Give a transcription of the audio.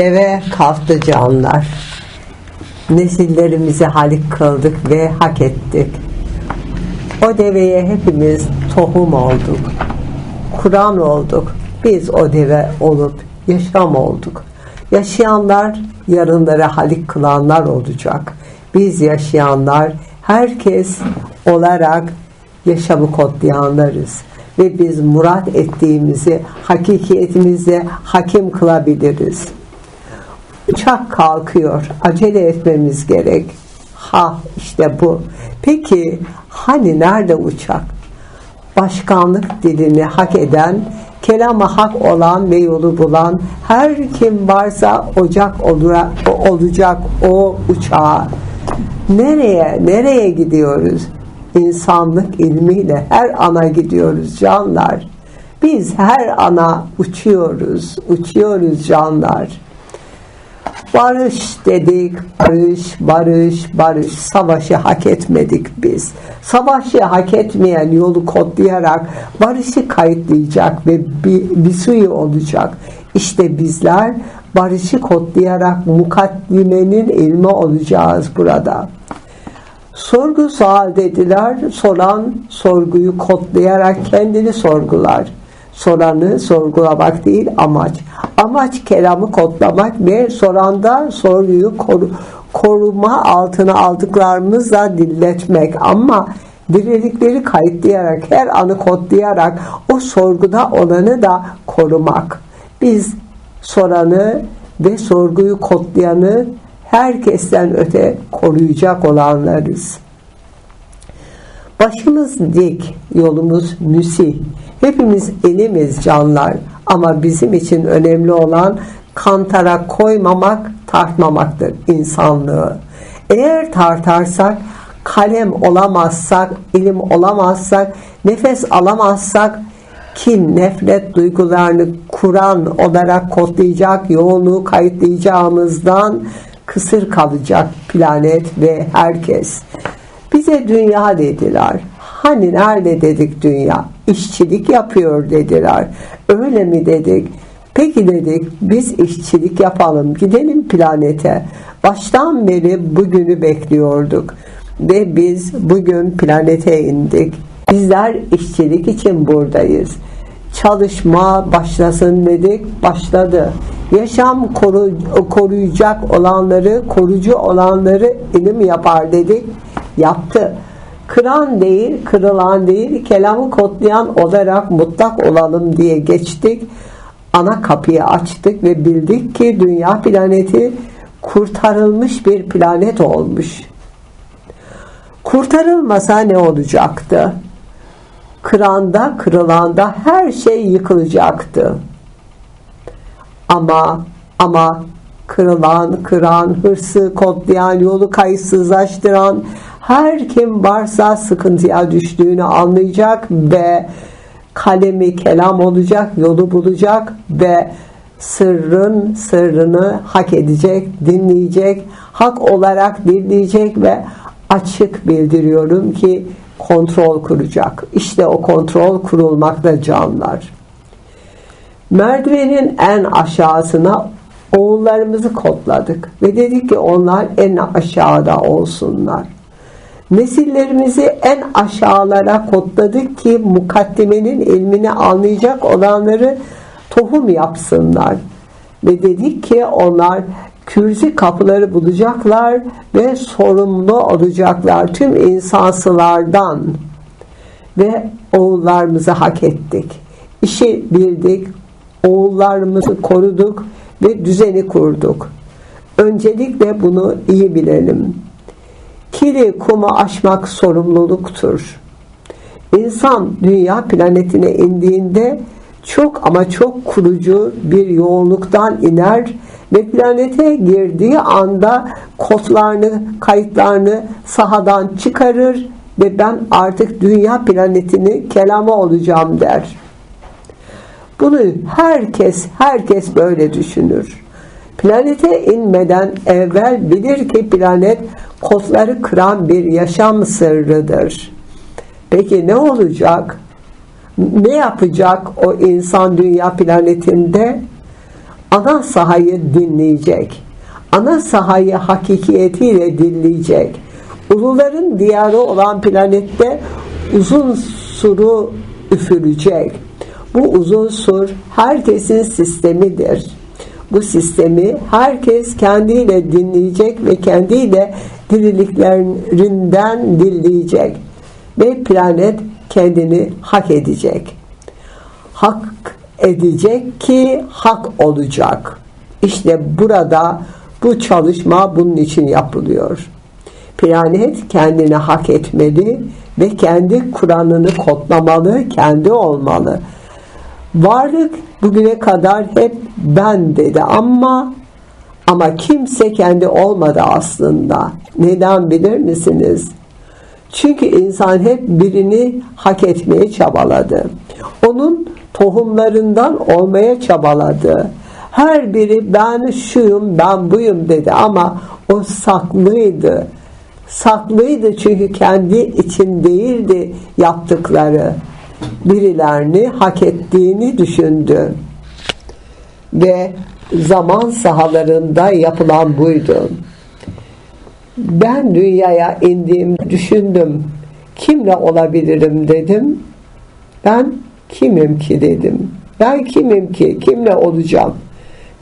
Deve kalktı canlar. Nesillerimizi halik kıldık ve hak ettik. O deveye hepimiz tohum olduk. Kur'an olduk. Biz o deve olup yaşam olduk. Yaşayanlar yarınları halik kılanlar olacak. Biz yaşayanlar herkes olarak yaşamı kodlayanlarız. Ve biz murat ettiğimizi hakikiyetimizle hakim kılabiliriz. Uçak kalkıyor. Acele etmemiz gerek. Ha işte bu. Peki hani nerede uçak? Başkanlık dilini hak eden, kelama hak olan ve yolu bulan her kim varsa ocak olacak o uçağa. Nereye, nereye gidiyoruz? İnsanlık ilmiyle her ana gidiyoruz canlar. Biz her ana uçuyoruz, uçuyoruz canlar. Barış dedik, barış, barış, barış. Savaşı hak etmedik biz. Savaşı hak etmeyen yolu kodlayarak barışı kayıtlayacak ve bir, bir suyu olacak. İşte bizler barışı kodlayarak mukaddimenin ilmi olacağız burada. Sorgu sual dediler, soran sorguyu kodlayarak kendini sorgular soranı sorgulamak değil amaç. Amaç kelamı kodlamak ve soranda soruyu koru, koruma altına aldıklarımızla dilletmek ama diledikleri kayıtlayarak her anı kodlayarak o sorguda olanı da korumak. Biz soranı ve sorguyu kodlayanı herkesten öte koruyacak olanlarız. Başımız dik, yolumuz müsih. Hepimiz elimiz canlar ama bizim için önemli olan kantara koymamak, tartmamaktır insanlığı. Eğer tartarsak, kalem olamazsak, ilim olamazsak, nefes alamazsak, kin, nefret duygularını Kur'an olarak kodlayacak, yoğunluğu kayıtlayacağımızdan kısır kalacak planet ve herkes. Bize dünya dediler. Hani nerede dedik dünya? İşçilik yapıyor dediler. Öyle mi dedik? Peki dedik biz işçilik yapalım gidelim planete. Baştan beri bugünü bekliyorduk. Ve biz bugün planete indik. Bizler işçilik için buradayız. Çalışma başlasın dedik, başladı. Yaşam koru, koruyacak olanları, korucu olanları ilim yapar dedik, yaptı. Kıran değil, kırılan değil, kelamı kodlayan olarak mutlak olalım diye geçtik. Ana kapıyı açtık ve bildik ki dünya planeti kurtarılmış bir planet olmuş. Kurtarılmasa ne olacaktı? Kıranda, kırılanda her şey yıkılacaktı. Ama ama kırılan, kıran, hırsı kodlayan, yolu kayıtsızlaştıran her kim varsa sıkıntıya düştüğünü anlayacak ve kalemi kelam olacak, yolu bulacak ve sırrın sırrını hak edecek, dinleyecek, hak olarak dinleyecek ve açık bildiriyorum ki kontrol kuracak. İşte o kontrol kurulmakta canlar. Merdivenin en aşağısına oğullarımızı kodladık ve dedik ki onlar en aşağıda olsunlar. Nesillerimizi en aşağılara kodladık ki mukaddimenin ilmini anlayacak olanları tohum yapsınlar. Ve dedik ki onlar kürzi kapıları bulacaklar ve sorumlu olacaklar tüm insansılardan. Ve oğullarımızı hak ettik. İşi bildik, oğullarımızı koruduk ve düzeni kurduk. Öncelikle bunu iyi bilelim. Kiri kumu aşmak sorumluluktur. İnsan dünya planetine indiğinde çok ama çok kurucu bir yoğunluktan iner ve planete girdiği anda kodlarını, kayıtlarını sahadan çıkarır ve ben artık dünya planetini kelama olacağım der. Bunu herkes, herkes böyle düşünür. Planete inmeden evvel bilir ki planet kodları kıran bir yaşam sırrıdır. Peki ne olacak? Ne yapacak o insan dünya planetinde? ana sahayı dinleyecek. Ana sahayı hakikiyetiyle dinleyecek. Uluların diyarı olan planette uzun suru üfürecek. Bu uzun sur herkesin sistemidir. Bu sistemi herkes kendiyle dinleyecek ve kendiyle diriliklerinden dinleyecek. Ve planet kendini hak edecek. Hak edecek ki hak olacak. İşte burada bu çalışma bunun için yapılıyor. Planet kendini hak etmeli ve kendi Kur'an'ını kodlamalı, kendi olmalı. Varlık bugüne kadar hep ben dedi ama ama kimse kendi olmadı aslında. Neden bilir misiniz? Çünkü insan hep birini hak etmeye çabaladı. Onun tohumlarından olmaya çabaladı. Her biri ben şuyum, ben buyum dedi ama o saklıydı. Saklıydı çünkü kendi için değildi yaptıkları. Birilerini hak ettiğini düşündü. Ve zaman sahalarında yapılan buydu. Ben dünyaya indiğim düşündüm. Kimle olabilirim dedim. Ben kimim ki dedim. Ben kimim ki? Kimle olacağım?